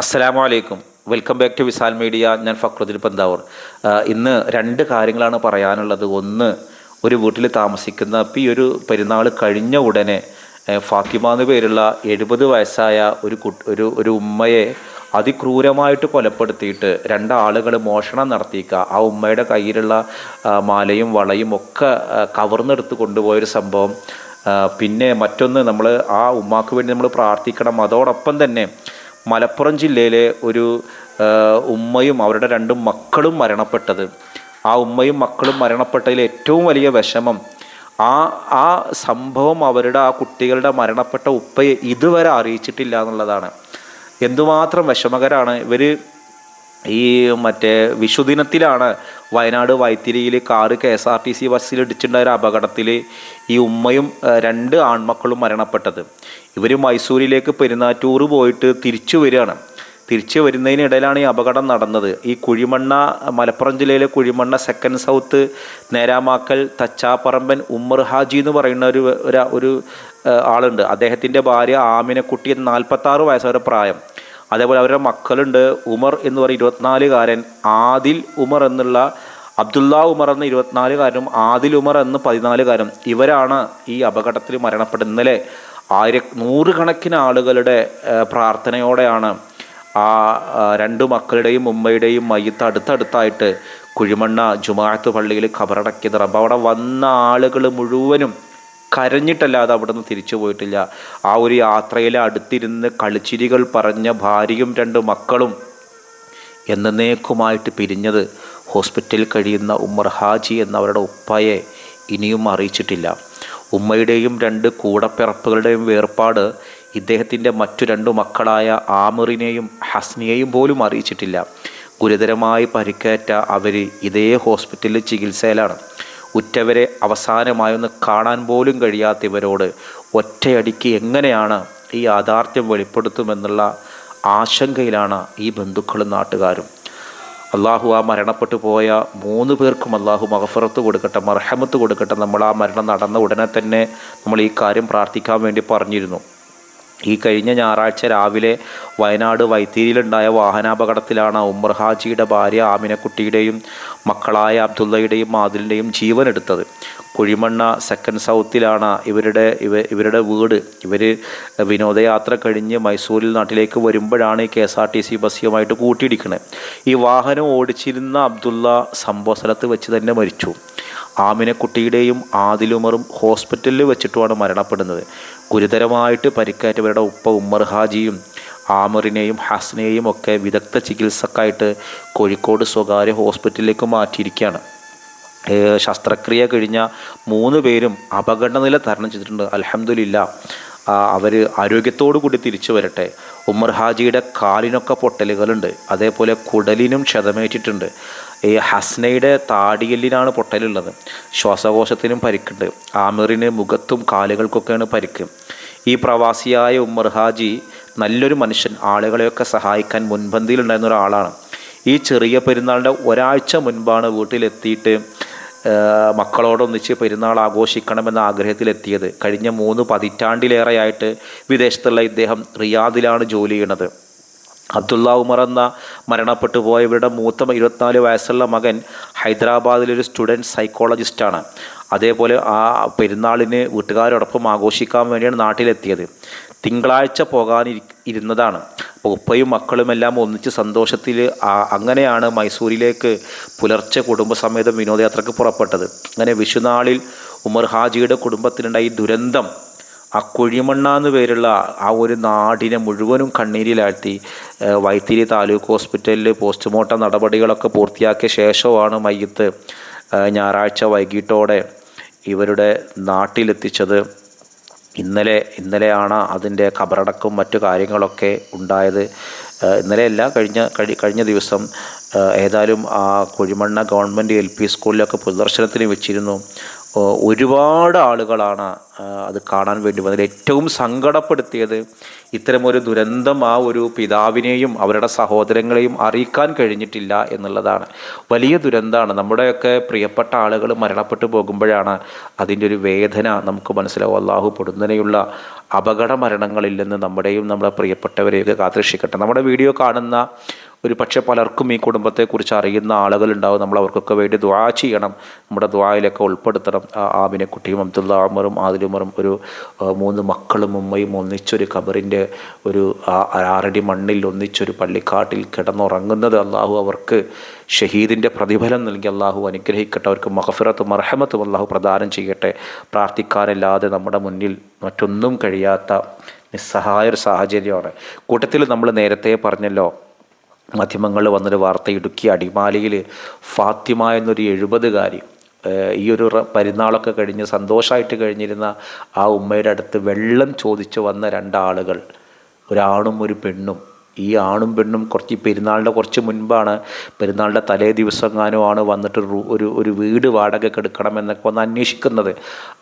അസ്സലാമു അലൈക്കും welcome back to Visal media. ഞാൻ ഫക്രുദ്ദീൻ പന്താവൂർ. ഇന്ന് രണ്ട് കാര്യങ്ങളാണ് പറയാനുള്ളത്. ഒന്ന് ഒരു വീട്ടിൽ താമസിക്കുന്ന ഇപ്പം ഈ ഒരു പെരുന്നാൾ കഴിഞ്ഞ ഉടനെ ഫാത്തിമ എന്ന് പേരുള്ള എഴുപത് വയസ്സായ ഒരു ഒരു ഒരു ഉമ്മയെ അതിക്രൂരമായിട്ട് കൊലപ്പെടുത്തിയിട്ട് രണ്ടാളുകൾ മോഷണം നടത്തിയിക്കുക ആ ഉമ്മയുടെ കയ്യിലുള്ള മാലയും വളയും ഒക്കെ കവർന്നെടുത്ത് കൊണ്ടുപോയൊരു സംഭവം. പിന്നെ മറ്റൊന്ന് നമ്മൾ ആ ഉമ്മാക്ക് വേണ്ടി നമ്മൾ പ്രാർത്ഥിക്കണം. അതോടൊപ്പം തന്നെ മലപ്പുറം ജില്ലയിലെ ഒരു ഉമ്മയും അവരുടെ രണ്ട് മക്കളും മരണപ്പെട്ടത്. ആ ഉമ്മയും മക്കളും മരണപ്പെട്ടതിൽ ഏറ്റവും വലിയ വിഷമം ആ ആ സംഭവം അവരുടെ ആ കുട്ടികളുടെ മരണപ്പെട്ട ഉപ്പയെ ഇതുവരെ അറിയിച്ചിട്ടില്ല എന്നുള്ളതാണ്. എന്തുമാത്രം വിഷമകരാണ് ഇവർ ഈ മറ്റേ വിഷുദിനത്തിലാണ് Wayanad വൈത്തിരിയിൽ car K S R T C ബസ്സിൽ ഇടിച്ചിട്ടുണ്ടായ ഒരു അപകടത്തിൽ ഈ ഉമ്മയും രണ്ട് ആൺമക്കളും മരണപ്പെട്ടത്. ഇവർ മൈസൂരിലേക്ക് പെരുന്നാറ്റൂർ പോയിട്ട് തിരിച്ചു വരികയാണ്. തിരിച്ചു വരുന്നതിനിടയിലാണ് ഈ അപകടം നടന്നത്. ഈ കുഴിമണ്ണ മലപ്പുറം ജില്ലയിലെ കുഴിമണ്ണ സെക്കൻഡ് സൗത്ത് നേരാമാക്കൽ തച്ചാപ്പറമ്പൻ ഉമ്മർ ഹാജി എന്ന് പറയുന്ന ഒരു ഒരു- ആളുണ്ട്. അദ്ദേഹത്തിന്റെ ഭാര്യ ആമിനക്കുട്ടി നാൽപ്പത്താറ് ആറ് വരെ പ്രായം. അതേപോലെ അവരുടെ മക്കളുണ്ട് ഉമർ എന്ന് പറയുന്ന ഇരുപത്തിനാലുകാരൻ ആദിൽ ഉമർ എന്നുള്ള അബ്ദുള്ള ഉമർ എന്ന ഇരുപത്തിനാലുകാരനും ആദിൽ ഉമർ എന്ന പതിനാലുകാരും ഇവരാണ് ഈ അപകടത്തിൽ മരണപ്പെടുന്നതിലെ ആയിര നൂറുകണക്കിന് ആളുകളുടെ പ്രാർത്ഥനയോടെയാണ് ആ രണ്ടു രണ്ട് മക്കളുടെയും ഉമ്മയുടെയും മയ്യത്ത് അടുത്തടുത്തായിട്ട് കുഴിമണ്ണ ജുമാഅത്ത് പള്ളിയിൽ ഖബറടക്കിയത്. റബ്ബ് അവിടെ വന്ന ആളുകൾ മുഴുവനും കരഞ്ഞിട്ടല്ലാതെ അവിടെ നിന്ന് തിരിച്ചു പോയിട്ടില്ല. ആ ഒരു യാത്രയിൽ അടുത്തിരുന്ന് കളിച്ചിരികൾ പറഞ്ഞ ഭാര്യയും രണ്ട് മക്കളും എന്നേക്കുമായിട്ട് പിരിഞ്ഞത് ഹോസ്പിറ്റലിൽ കഴിയുന്ന ഉമ്മർ ഹാജി എന്നവരുടെ ഉപ്പയെ ഇനിയും അറിയിച്ചിട്ടില്ല. ഉമ്മയുടെയും രണ്ട് കൂടപ്പിറപ്പുകളുടെയും വേർപാട് ഇദ്ദേഹത്തിന്റെ മറ്റു രണ്ടു മക്കളായ ആമിറിനെയും ഹസ്നിയെയും പോലും അറിയിച്ചിട്ടില്ല. ഗുരുതരമായി പരിക്കേറ്റ അവർ ഇതേ ഹോസ്പിറ്റലിൽ ചികിത്സയിലാണ്. ഉറ്റവരെ അവസാനമായൊന്ന് കാണാൻ പോലും കഴിയാത്ത ഇവരോട് ഒറ്റയടിക്ക് എങ്ങനെയാണ് ഈ യാഥാർത്ഥ്യം വെളിപ്പെടുത്തുമെന്നുള്ള ആശങ്കയിലാണ് ഈ ബന്ധുക്കളും നാട്ടുകാരും. അള്ളാഹു ആ മരണപ്പെട്ടു പോയ മൂന്ന് പേർക്കും അള്ളാഹു മഹഫറത്ത് കൊടുക്കട്ടെ മർഹമത്ത് കൊടുക്കട്ടെ. നമ്മൾ ആ മരണം നടന്ന ഉടനെ തന്നെ നമ്മൾ ഈ കാര്യം പ്രാർത്ഥിക്കാൻ വേണ്ടി പറഞ്ഞിരുന്നു. ഈ കഴിഞ്ഞ ഞായറാഴ്ച രാവിലെ വയനാട് വൈത്തിരിയിലുണ്ടായ വാഹനാപകടത്തിലാണ് ഉമർ ഹാജിയുടെ ഭാര്യ ആമിനക്കുട്ടിയുടെയും മക്കളായ അബ്ദുള്ളയുടെയും മാതിലിന്റെയും ജീവൻ എടുത്തത്. കുഴിമണ്ണ സെക്കൻഡ് സൗത്തിലാണ് ഇവരുടെ ഇവ ഇവരുടെ വീട്. ഇവർ വിനോദയാത്ര കഴിഞ്ഞ് മൈസൂരിൽ നാട്ടിലേക്ക് വരുമ്പോഴാണ് ഈ K S R T C ബസ്സുമായിട്ട് കൂട്ടിയിടിക്കുന്നത് ഈ വാഹനം ഓടിച്ചിരുന്ന അബ്ദുള്ള സംഭവ സ്ഥലത്ത് വെച്ച് തന്നെ മരിച്ചു. ആമിനക്കുട്ടിയുടെയും ആദിലുമറും ഹോസ്പിറ്റലിൽ വെച്ചിട്ടുമാണ് മരണപ്പെടുന്നത്. ഗുരുതരമായിട്ട് പരിക്കേറ്റവരുടെ ഉപ്പ ഉമ്മർ ഹാജിയും ആമറിനെയും ഹസ്നയെയും ഒക്കെ വിദഗ്ധ ചികിത്സക്കായിട്ട് കോഴിക്കോട് സ്വകാര്യ ഹോസ്പിറ്റലിലേക്ക് മാറ്റിയിരിക്കുകയാണ്. ശസ്ത്രക്രിയ കഴിഞ്ഞ മൂന്ന് പേരും അപകടനില തരണം ചെയ്തിട്ടുണ്ട്. അലഹമില്ല അവർ ആരോഗ്യത്തോടു കൂടി തിരിച്ചു വരട്ടെ. ഉമ്മർ ഹാജിയുടെ കാലിനൊക്കെ പൊട്ടലുകളുണ്ട്. അതേപോലെ കുടലിനും ക്ഷതമേറ്റിട്ടുണ്ട്. ഈ ഹസ്നയുടെ താടിയെല്ലിനാണ് പൊട്ടലുള്ളത്. ശ്വാസകോശത്തിനും പരിക്കുണ്ട്. ആമിറിന് മുഖത്തും കാലുകൾക്കൊക്കെയാണ് പരിക്ക്. ഈ പ്രവാസിയായ ഉമ്മർ ഹാജി നല്ലൊരു മനുഷ്യൻ. ആളുകളെയൊക്കെ സഹായിക്കാൻ മുൻപന്തിയിലുണ്ടായിരുന്ന ഒരാളാണ്. ഈ ചെറിയ പെരുന്നാളിന്റെ ഒരാഴ്ച മുൻപാണ് വീട്ടിലെത്തിയിട്ട് മക്കളോടൊന്നിച്ച് പെരുന്നാൾ ആഘോഷിക്കണമെന്ന ആഗ്രഹത്തിലെത്തിയത്. കഴിഞ്ഞ മൂന്ന് പതിറ്റാണ്ടിലേറെയായിട്ട് വിദേശത്തുള്ള ഇദ്ദേഹം റിയാദിലാണ് ജോലി ചെയ്യുന്നത്. അബ്ദുള്ള ഉമർ എന്ന മരണപ്പെട്ടു പോയവരുടെ മൂത്ത ഇരുപത്തിനാല് വയസ്സുള്ള മകൻ ഹൈദരാബാദിലൊരു സ്റ്റുഡന്റ് സൈക്കോളജിസ്റ്റാണ്. അതേപോലെ ആ പെരുന്നാളിന് വീട്ടുകാരോടൊപ്പം ആഘോഷിക്കാൻ വേണ്ടിയാണ് നാട്ടിലെത്തിയത്. തിങ്കളാഴ്ച പോകാൻ ഇരുന്നതാണ്. അപ്പോൾ ഉപ്പയും മക്കളുമെല്ലാം ഒന്നിച്ച് സന്തോഷത്തിൽ അങ്ങനെയാണ് മൈസൂരിലേക്ക് പുലർച്ചെ കുടുംബസമേതം വിനോദയാത്രയ്ക്ക് പുറപ്പെട്ടത്. അങ്ങനെ വിഷുനാളിൽ ഉമർ ഹാജിയുടെ കുടുംബത്തിനുണ്ടായി ദുരന്തം ആ കുഴിമണ്ണ എന്ന് പേരുള്ള ആ ഒരു നാടിനെ മുഴുവനും കണ്ണീരിലാഴ്ത്തി വൈത്തിരി താലൂക്ക് ഹോസ്പിറ്റലിൽ പോസ്റ്റ്മോർട്ടം നടപടികളൊക്കെ പൂർത്തിയാക്കിയ ശേഷമാണ് മയ്യത്ത് ഞായറാഴ്ച വൈകിട്ടോടെ ഇവരുടെ നാട്ടിലെത്തിച്ചത്. ഇന്നലെ ഇന്നലെയാണ് അതിന്റെ ഖബറടക്കും മറ്റു കാര്യങ്ങളൊക്കെ ഉണ്ടായത്. ഇന്നലെയല്ല കഴിഞ്ഞ കഴി കഴിഞ്ഞ ദിവസം ഏതായാലും ആ കുഴിമണ്ണ ഗവൺമെന്റ് എൽ പി സ്കൂളിലൊക്കെ പൊതുദർശനത്തിന് വെച്ചിരുന്നു. ഒരുപാട് ആളുകളാണ് അത് കാണാൻ വേണ്ടി വന്നത്. ഏറ്റവും സങ്കടപ്പെടുത്തിയത് ഇത്തരമൊരു ദുരന്തം ആ ഒരു പിതാവിനെയും അവരുടെ സഹോദരങ്ങളെയും അറിയിക്കാൻ കഴിഞ്ഞിട്ടില്ല എന്നുള്ളതാണ്. വലിയ ദുരന്തമാണ് നമ്മുടെയൊക്കെ പ്രിയപ്പെട്ട ആളുകൾ മരണപ്പെട്ടു പോകുമ്പോഴാണ് അതിന്റെ ഒരു വേദന നമുക്ക് മനസ്സിലാവും അള്ളാഹു പൊടുന്നനെയുള്ള അപകട മരണങ്ങളില്ലെന്ന് നമ്മുടെയും നമ്മുടെ പ്രിയപ്പെട്ടവരെയൊക്കെ കാത്തിരക്ഷിക്കട്ടെ. നമ്മുടെ വീഡിയോ കാണുന്ന ഒരു പക്ഷേ പലർക്കും ഈ കുടുംബത്തെക്കുറിച്ച് അറിയുന്ന ആളുകളുണ്ടാവും നമ്മൾ അവർക്കൊക്കെ വേണ്ടി ദ്വാ ചെയ്യണം. നമ്മുടെ ദ്വായിലൊക്കെ ഉൾപ്പെടുത്തണം. ആമിനെ കുട്ടിയും അബ്ദുള്ള ആമറും ആദിലുമറും ഒരു മൂന്ന് മക്കളും ഉമ്മയും ഒന്നിച്ചൊരു കബറിന്റെ ഒരു ആറടി മണ്ണിൽ ഒന്നിച്ചൊരു പള്ളിക്കാട്ടിൽ കിടന്നുറങ്ങുന്നത് അള്ളാഹു അവർക്ക് ഷഹീദിന്റെ പ്രതിഫലം നൽകി. അള്ളാഹു അനുഗ്രഹിക്കട്ടെ. അവർക്ക് മഹഫിറത്തും അർഹമത്തും അള്ളാഹു പ്രദാനം ചെയ്യട്ടെ. പ്രാർത്ഥിക്കാനില്ലാതെ നമ്മുടെ മുന്നിൽ മറ്റൊന്നും കഴിയാത്ത നിസ്സഹായ ഒരു സാഹചര്യമാണ്. കൂട്ടത്തിൽ നമ്മൾ നേരത്തെ പറഞ്ഞല്ലോ മാധ്യമങ്ങളിൽ വന്നൊരു വാർത്ത ഇടുക്കി അടിമാലിയിൽ ഫാത്തിമ എന്നൊരു എഴുപതുകാരി ഈ ഒരു പെരുന്നാളൊക്കെ കഴിഞ്ഞ് സന്തോഷമായിട്ട് കഴിഞ്ഞിരുന്ന ആ ഉമ്മയുടെ അടുത്ത് വെള്ളം ചോദിച്ചു വന്ന രണ്ടാളുകൾ ഒരാണും ഒരു പെണ്ണും. ഈ ആണും പെണ്ണും കുറച്ച് പെരുന്നാളിന്റെ കുറച്ച് മുൻപാണ്. പെരുന്നാളിന്റെ തലേ ദിവസങ്ങാനും ആണ് വന്നിട്ട് ഒരു ഒരു വീട് വാടകയ്ക്ക് എടുക്കണമെന്നൊക്കെ വന്ന് അന്വേഷിക്കുന്നത്.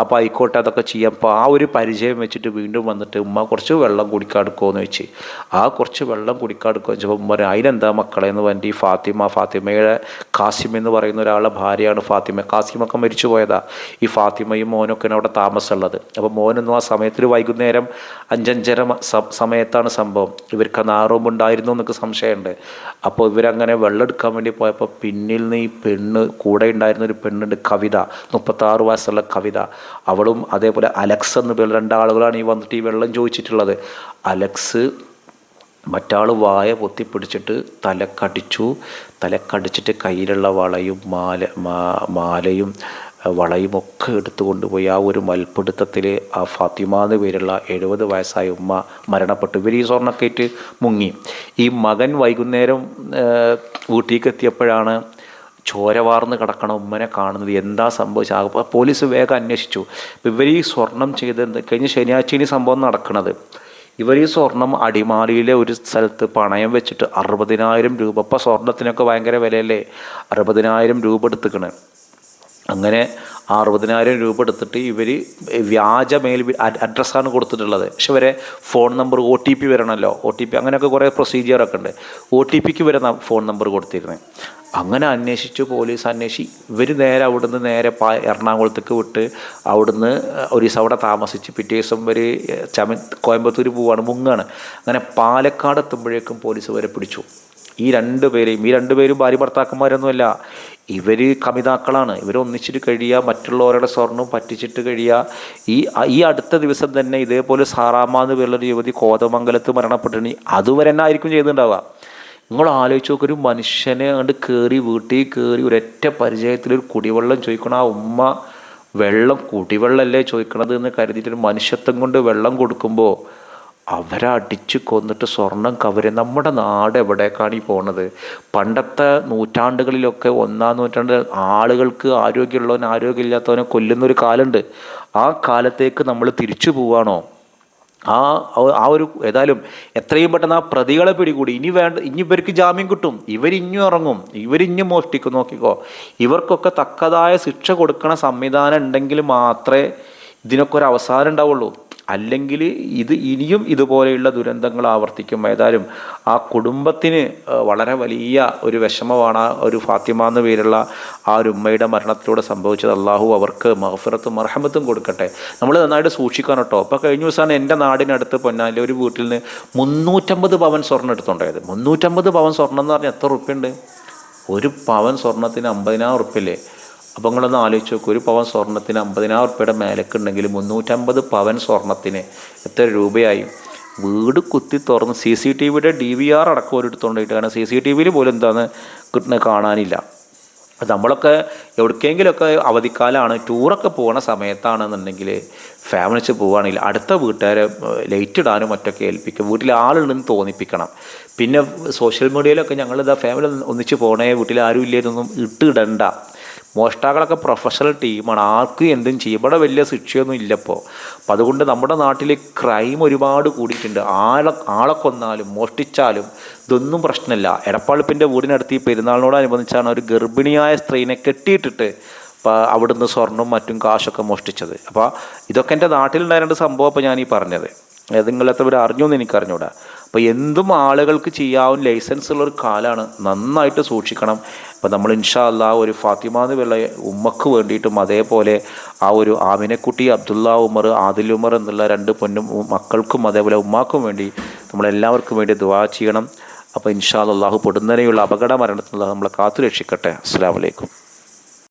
അപ്പോൾ ആയിക്കോട്ടെ അതൊക്കെ ചെയ്യാം. അപ്പോൾ ആ ഒരു പരിചയം വെച്ചിട്ട് വീണ്ടും വന്നിട്ട് ഉമ്മ കുറച്ച് വെള്ളം കുടിക്കാടുക്കുമോ എന്ന് വെച്ച്. ആ കുറച്ച് വെള്ളം കുടിക്കാടുക്കുക വെച്ചപ്പോൾ ഉമ്മ അതിനെന്താ മക്കളെ? എന്ന് പറഞ്ഞിട്ട് ഈ ഫാത്തിമ ഫാത്തിമയുടെ കാസിം എന്ന് പറയുന്ന ഒരാളുടെ ഭാര്യയാണ് ഫാത്തിമ. കാസിമൊക്കെ മരിച്ചു പോയതാ. ഈ ഫാത്തിമയും മോനൊക്കെയാണ് അവിടെ താമസമുള്ളത്. അപ്പോൾ മോനൊന്നും ആ സമയത്തിൽ വൈകുന്നേരം അഞ്ചഞ്ചര സമയത്താണ് സംഭവം. ഇവർക്ക് ആ റൂം ഉണ്ടായിരുന്നു എന്നൊക്കെ സംശയമുണ്ട്. അപ്പോൾ ഇവരങ്ങനെ വെള്ളം എടുക്കാൻ വേണ്ടി പോയപ്പോൾ പിന്നിൽ നിന്ന് ഈ പെണ്ണ് കൂടെ ഉണ്ടായിരുന്ന ഒരു പെണ്ണുണ്ട് കവിത മുപ്പത്താറ് വയസ്സുള്ള കവിത. അവളും അതേപോലെ അലക്സ് എന്ന് പേര് രണ്ടാളുകളാണ് ഈ വന്നിട്ട് ഈ വെള്ളം ചോദിച്ചിട്ടുള്ളത്. അലക്സ് മറ്റാൾ വായ പൊത്തിപ്പിടിച്ചിട്ട് തലക്കടിച്ചു. തലക്കടിച്ചിട്ട് കയ്യിലുള്ള വളയും മാല മാലയും അഹ് വളയും ഒക്കെ എടുത്തു കൊണ്ടുപോയി ആ ഒരു മൽപ്പിടുത്തത്തിൽ ആ ഫാത്തിമ എന്ന് പേരുള്ള എഴുപത് വയസ്സായ ഉമ്മ മരണപ്പെട്ടു. ഇവർ ഈ സ്വർണക്കേറ്റ് മുങ്ങി. ഈ മകൻ വൈകുന്നേരം വീട്ടിലേക്ക് എത്തിയപ്പോഴാണ് ചോര വാർന്ന് കിടക്കണ ഉമ്മനെ കാണുന്നത്. എന്താ സംഭവിച്ചത്? പോലീസ് വേഗം അന്വേഷിച്ചു. ഇവർ ഈ സ്വർണം ചെയ്ത് കഴിഞ്ഞ ശനിയാഴ്ച ഇനി സംഭവം നടക്കുന്നത് ഇവർ ഈ സ്വർണം അടിമാലിയിലെ ഒരു സ്ഥലത്ത് പണയം വെച്ചിട്ട് അറുപതിനായിരം രൂപ. ഇപ്പോൾ സ്വർണത്തിനൊക്കെ ഭയങ്കര വിലയല്ലേ? അറുപതിനായിരം രൂപ എടുത്തുക്കണ്. അങ്ങനെ അറുപതിനായിരം രൂപ എടുത്തിട്ട് ഇവർ വ്യാജ മെയിൽ അഡ്രസ്സാണ് കൊടുത്തിട്ടുള്ളത്. പക്ഷെ വരെ phone number O T P വരണമല്ലോ O T P അങ്ങനെയൊക്കെ കുറേ പ്രൊസീജിയറൊക്കെ ഉണ്ട്. ഒ ടി പിക്ക് വരെ ഫോൺ നമ്പർ കൊടുത്തിരുന്നത് അങ്ങനെ അന്വേഷിച്ചു പോലീസ് അന്വേഷിച്ച് ഇവർ നേരെ അവിടുന്ന് നേരെ പാ എറണാകുളത്തേക്ക് വിട്ട് അവിടുന്ന് ഒരു ദിവസം അവിടെ താമസിച്ച് പിറ്റേ ദിവസം ഇവർ ചമ കോയമ്പത്തൂർ പോവാണ് മുങ്ങാണ്. അങ്ങനെ പാലക്കാട് എത്തുമ്പോഴേക്കും പോലീസ് വരെ പിടിച്ചു. ഈ രണ്ട് പേരെയും ഈ രണ്ട് പേരും ഭാര്യ ഭർത്താക്കന്മാരൊന്നുമല്ല. ഇവർ കമിതാക്കളാണ്. ഇവർ ഒന്നിച്ചിട്ട് കഴിയുക മറ്റുള്ളവരുടെ സ്വർണം പറ്റിച്ചിട്ട് കഴിയുക ഈ ഈ അടുത്ത ദിവസം തന്നെ ഇതേപോലെ സാറാമ്മ പേരുള്ളൊരു യുവതി കോതമംഗലത്ത് മരണപ്പെട്ടിട്ടുണ്ടെങ്കിൽ അതുവരെ തന്നെ ആയിരിക്കും ചെയ്തിട്ടുണ്ടാവുക. നിങ്ങൾ ആലോചിച്ച് നോക്കൊരു മനുഷ്യനെ കണ്ട് കയറി വീട്ടിൽ കയറി ഒരൊറ്റ പരിചയത്തിൽ ഒരു കുടിവെള്ളം ചോദിക്കണം ആ ഉമ്മ വെള്ളം കുടിവെള്ളമല്ലേ ചോദിക്കണത് എന്ന് കരുതിയിട്ട് ഒരു മനുഷ്യത്വം കൊണ്ട് വെള്ളം കൊടുക്കുമ്പോൾ അവരെ അടിച്ച് കൊന്നിട്ട് സ്വർണം കവര്. നമ്മുടെ നാട് എവിടേക്കാണ് ഈ പോണത്? പണ്ടത്തെ നൂറ്റാണ്ടുകളിലൊക്കെ ഒന്നാം നൂറ്റാണ്ട് ആളുകൾക്ക് ആരോഗ്യമുള്ളവൻ ആരോഗ്യമില്ലാത്തവനെ കൊല്ലുന്ന ഒരു കാലമുണ്ട്. ആ കാലത്തേക്ക് നമ്മൾ തിരിച്ചു പോവാണോ? ആ ആ ഒരു ഏതായാലും എത്രയും പെട്ടെന്ന് ആ പ്രതികളെ പിടികൂടി. ഇനി വേണ്ട ഇനി ഇവർക്ക് ജാമ്യം കിട്ടും. ഇവരിഞ്ഞും ഇറങ്ങും. ഇവരിഞ്ഞും മോഷ്ടിക്കും. നോക്കിക്കോ. ഇവർക്കൊക്കെ തക്കതായ ശിക്ഷ കൊടുക്കണ സംവിധാനം ഉണ്ടെങ്കിൽ മാത്രമേ ഇതിനൊക്കെ ഒരു അവസാനം ഉണ്ടാവുള്ളൂ. അല്ലെങ്കിൽ ഇത് ഇനിയും ഇതുപോലെയുള്ള ദുരന്തങ്ങൾ ആവർത്തിക്കും. ഏതായാലും ആ കുടുംബത്തിന് വളരെ വലിയ ഒരു വിഷമമാണ് ഒരു ഫാത്തിമ എന്ന പേരുള്ള ആ ഒരു ഉമ്മയുടെ മരണത്തിലൂടെ സംഭവിച്ചത്. അള്ളാഹു അവർക്ക് മഹഫിറത്തും മർഹമത്തും കൊടുക്കട്ടെ. നമ്മൾ നന്നായിട്ട് സൂക്ഷിക്കണം കേട്ടോ. അപ്പോൾ കഴിഞ്ഞ ദിവസമാണ് എന്റെ നാടിനടുത്ത് പൊന്നാലിലെ ഒരു വീട്ടിൽ നിന്ന് മുന്നൂറ്റമ്പത് പവൻ സ്വർണം എടുത്തുണ്ടായത്. മുന്നൂറ്റമ്പത് പവൻ സ്വർണം എന്ന് പറഞ്ഞാൽ എത്ര ഉറുപ്പ്യുണ്ട്? ഒരു പവൻ സ്വർണത്തിന് അമ്പതിനായിരം ഉറുപ്പ്യല്ലേ? അപ്പോൾ നിങ്ങളൊന്ന് ആലോചിച്ച് നോക്കൂ ഒരു പവൻ സ്വർണത്തിന് അമ്പതിനായിരം ഉറുപ്പ്യയുടെ മേലക്കുണ്ടെങ്കിൽ മുന്നൂറ്റമ്പത് പവൻ സ്വർണത്തിന് എത്ര രൂപയായി? വീട് കുത്തി തുറന്ന് സി സി ടി വിയുടെ ഡി വി ആർ അടക്കം ഒരിടത്തുകൊണ്ടിട്ട് കാരണം സി സി ടി വിയിൽ പോലും എന്താണ് കിട്ടുന്നത് കാണാനില്ല. നമ്മളൊക്കെ എവിടേക്കെങ്കിലുമൊക്കെ അവധിക്കാലമാണ് ടൂറൊക്കെ പോകുന്ന സമയത്താണെന്നുണ്ടെങ്കിൽ ഫാമിലിച്ച് പോവുകയാണെങ്കിൽ അടുത്ത വീട്ടുകാരെ ലൈറ്റ് ഇടാനും മറ്റൊക്കെ ഏൽപ്പിക്കും. വീട്ടിൽ ആളുണ്ടെന്ന് തോന്നിപ്പിക്കണം. പിന്നെ സോഷ്യൽ മീഡിയയിലൊക്കെ ഞങ്ങളിതാ ഫാമിലി ഒന്നിച്ച് പോകണേ വീട്ടിൽ ആരും ഇല്ലേതൊന്നും ഇട്ടിടണ്ട മോഷ്ടാക്കളൊക്കെ പ്രൊഫഷണൽ ടീമാണ് ആർക്കും എന്തും ചെയ്യും. ഇവിടെ വലിയ ശിക്ഷയൊന്നും ഇല്ലപ്പോൾ അപ്പോൾ അതുകൊണ്ട് നമ്മുടെ നാട്ടിൽ ക്രൈം ഒരുപാട് കൂടിയിട്ടുണ്ട്. ആളെ ആളെ കൊന്നാലും മോഷ്ടിച്ചാലും ഇതൊന്നും പ്രശ്നമില്ല. എടപ്പാളിപ്പിന്റെ വീടിനടുത്ത് ഈ പെരുന്നാളിനോടനുബന്ധിച്ചാണ് ഒരു ഗർഭിണിയായ സ്ത്രീനെ കെട്ടിയിട്ടിട്ട് അപ്പോൾ അവിടുന്ന് സ്വർണവും മറ്റും കാശൊക്കെ മോഷ്ടിച്ചത്. അപ്പോൾ ഇതൊക്കെ എന്റെ നാട്ടിലുണ്ടായിരുന്ന സംഭവം അപ്പോൾ ഞാൻ ഈ പറഞ്ഞത് ഏതെങ്കിലും പേര് അറിഞ്ഞു എന്ന് എനിക്ക് അറിഞ്ഞൂടാ അപ്പോൾ എന്തും ആളുകൾക്ക് ചെയ്യാവുന്ന ലൈസൻസ് ഉള്ള ഒരു കാലമാണ് നന്നായിട്ട് സൂക്ഷിക്കണം. അപ്പോൾ നമ്മൾ ഇൻഷാ അല്ലാ ഒരു ഫാത്തിമ എന്നുള്ള ഉമ്മക്ക് വേണ്ടിയിട്ടും അതേപോലെ ആ ഒരു ആമിനക്കുട്ടി അബ്ദുള്ള ഉമർ ആദിൽ ഉമർ എന്നുള്ള രണ്ട് പൊന്നും മക്കൾക്കും അതേപോലെ ഉമ്മാക്കും വേണ്ടി നമ്മളെല്ലാവർക്കും വേണ്ടി ദുവാ ചെയ്യണം. അപ്പോൾ ഇൻഷാ അല്ലാഹു പൊടുന്നനെയുള്ള അപകട മരണത്തിൽ നമ്മളെ കാത്തു രക്ഷിക്കട്ടെ അസ്സാം വലൈക്കും